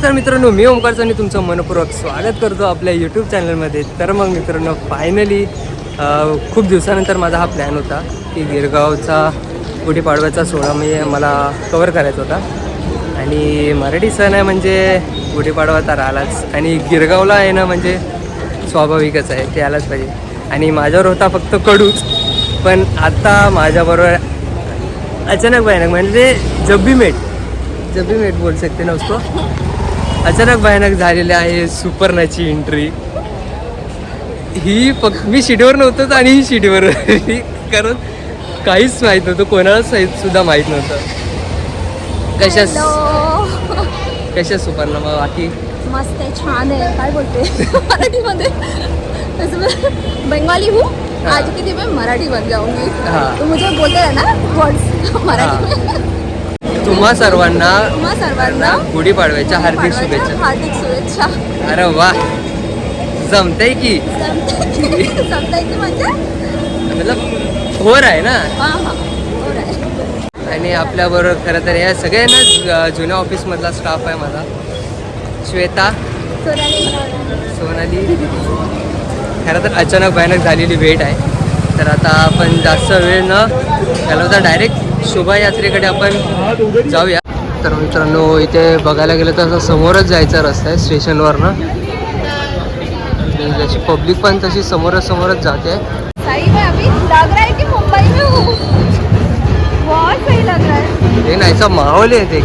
नमस्कार मित्रांनो मी ओमकार आणि तुमचं मनपूर्वक स्वागत करतो आपल्या यूट्यूब चॅनलमध्ये तर मग मित्रांनो फायनली खूप दिवसानंतर माझा हा प्लॅन होता की गिरगावचा गुढीपाडव्याचा सोहळा मी मला कवर करायचा होता. आणि मराठी सण आहे म्हणजे गुढीपाडवा तर आलाच. आणि गिरगावला येणं म्हणजे स्वाभाविकच आहे ते आलाच पाहिजे. आणि माझ्यावर होता फक्त कडूच. पण आत्ता माझ्याबरोबर अचानक भयानक म्हणजे जब मेट जब भी मेट बोल सकते ना उसको? अचानक भयानक झालेली आहे सुपर्णाची एंट्री ही फक्त मी शिडीवर नव्हतोच आणि ही शिडीवर. कारण काहीच माहीत नव्हतं कोणालाच माहीत सुद्धा माहीत नव्हतं. कशा. कशा सुपर्णा मग बाकी? मस्त आहे छान आहे. काय बोलते? मराठीमध्ये. बंगाली हूँ. आज के दिन मैं मराठी बन जाऊंगी हाँ. तो मुझे बोलते रहना वर्ड्स मराठी में तुम्हा सर्वांना तुम्हा सर्वांना गुढीपाडव्याच्या हार्दिक शुभेच्छा. हार्दिक शुभेच्छा. अरे वा. जमतंय की? की? म्हणजे? मतलब होर आहे ना? हां हां. बरोबर आहे. आणि आपल्याबरोबर खरं तर या सगळ्यांनाच अ, जुन्या ऑफिसमधला स्टाफ आहे माझा. श्वेता. सोनाली. सोनाली. खरं तर अचानक भयानक झालेली भेट आहे. तर आता आपण जास्त वेळ न घालवता डायरेक्ट शोभायात्रेकडे आपण जाऊया. तर मित्रांनो इथे बघायला गेलं तर असं समोरच जायचा रस्ता आहे स्टेशनवरनं. जशी पब्लिक पण तशी समोरच समोरच जाते. सही में अभी लग रहा कि मुंबई में बहुत सही लग रहा है. हे नाहीचा माहोल आहे ते.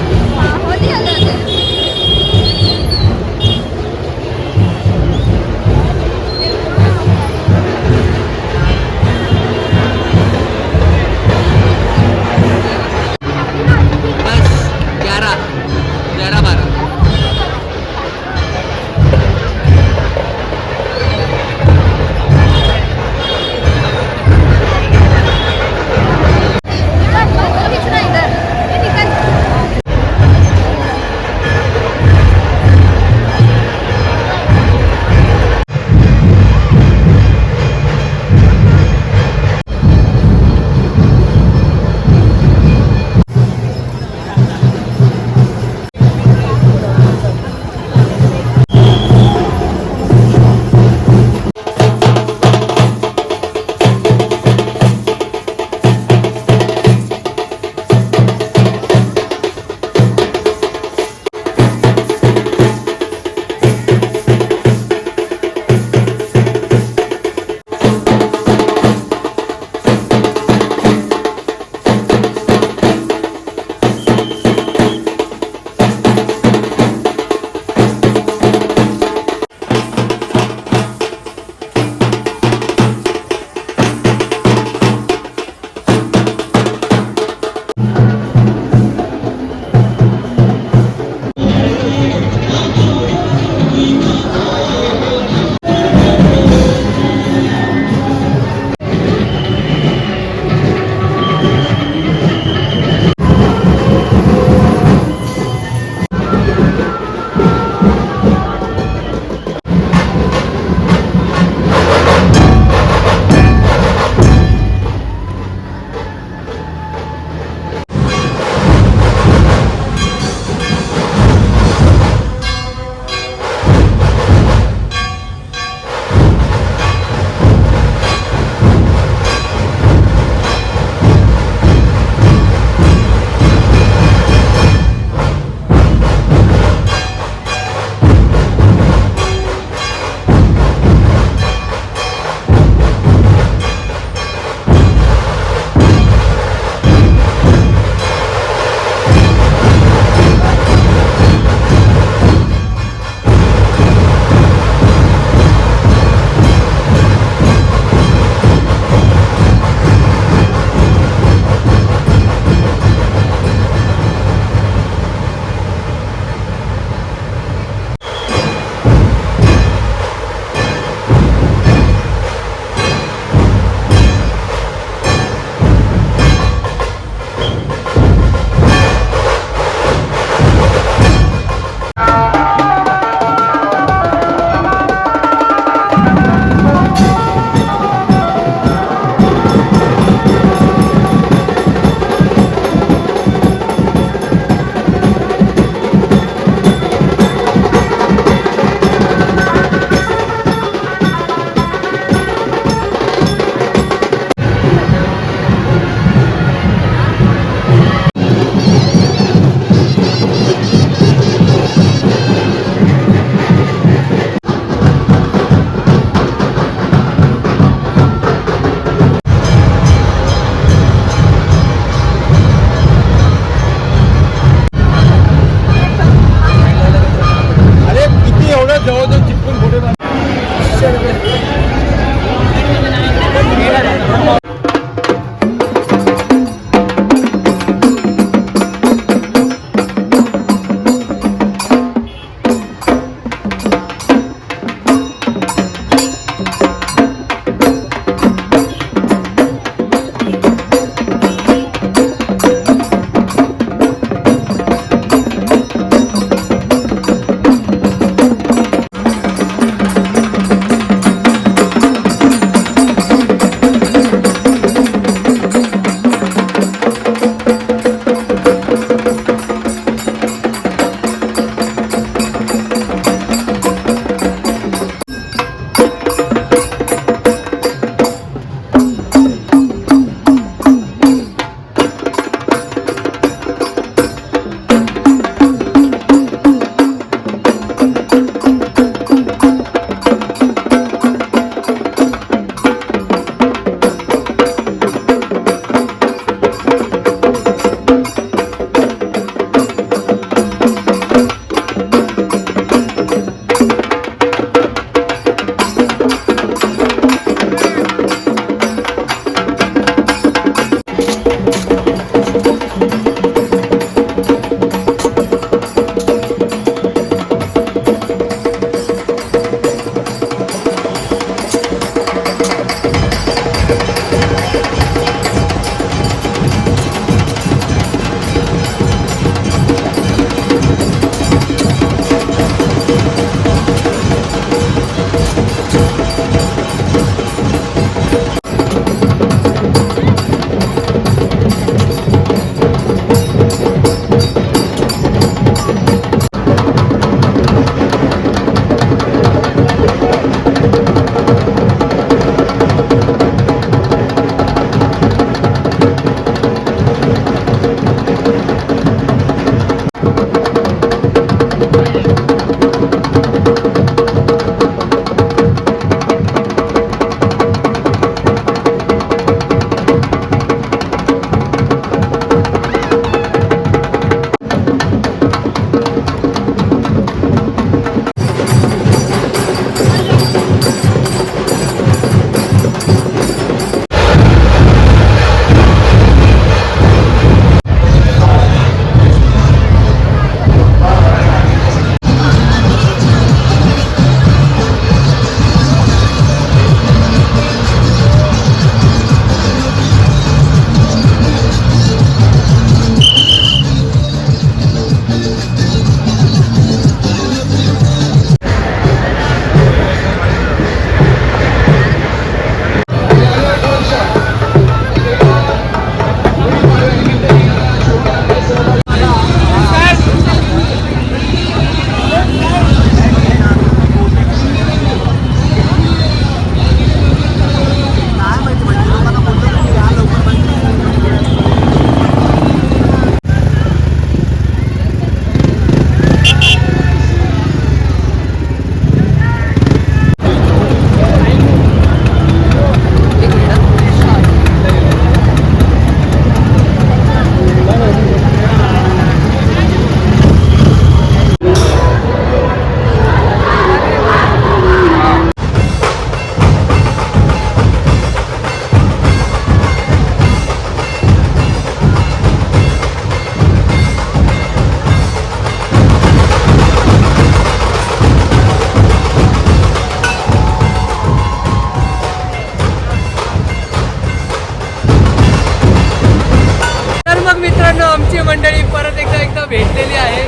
मंडळी परत एकदा एकदा भेटलेली आहे.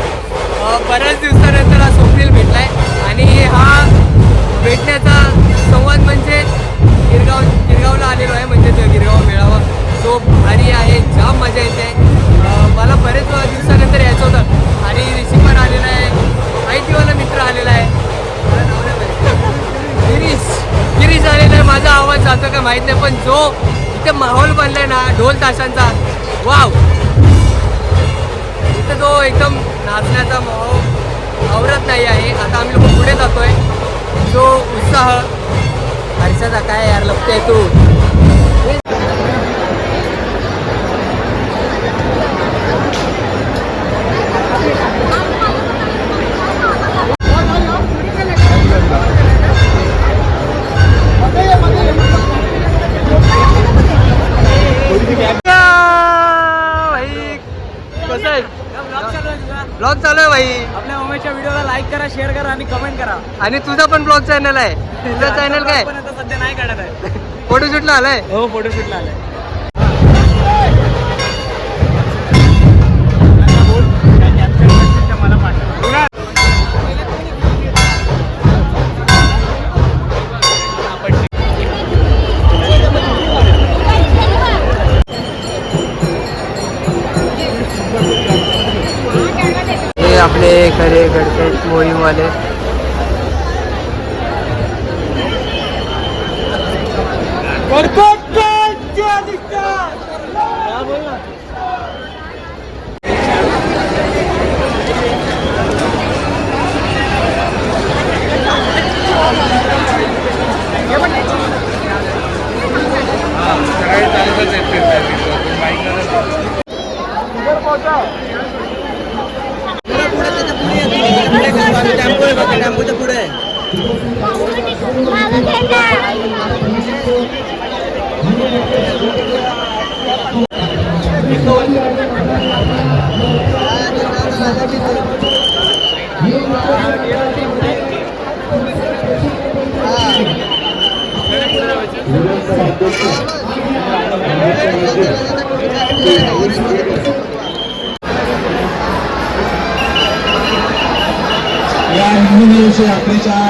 बऱ्याच दिवसानंतर हा स्वप्नील भेटला आहे आणि हा भेटण्याचा संवाद म्हणजे गिरगाव गिरगावला आलेलो आहे म्हणजे तो गिरगाव मेळावा. तो भारी आहे जाम मजा येते. मला बरेच दिवसानंतर यायचं होतं. आणि ऋषी पण आलेला आहे. माहितीवाला मित्र आलेला आहे. गिरीश. गिरीश आलेला आहे. माझा आवाज जातो का माहीत नाही पण जो इथे माहोल बनलाय ना ढोल ताशांचा. वाव. आता जो एकदम नाचण्याचा माहोल आवरत नाही आहे. आता आम्ही लोक पुढे आहे जो उत्साह हर्षदा काय यार लपते तू. लाईक करा शेअर करा आणि कमेंट करा. आणि तुझा पण ब्लॉग चॅनल आहे. तुझा चॅनल काय? पण आता सध्या नाही काढत आहे. फोटोशूटला आलाय? हो फोटोशूटला आलाय. खरे घडते Ya, ini Indonesia, Richard.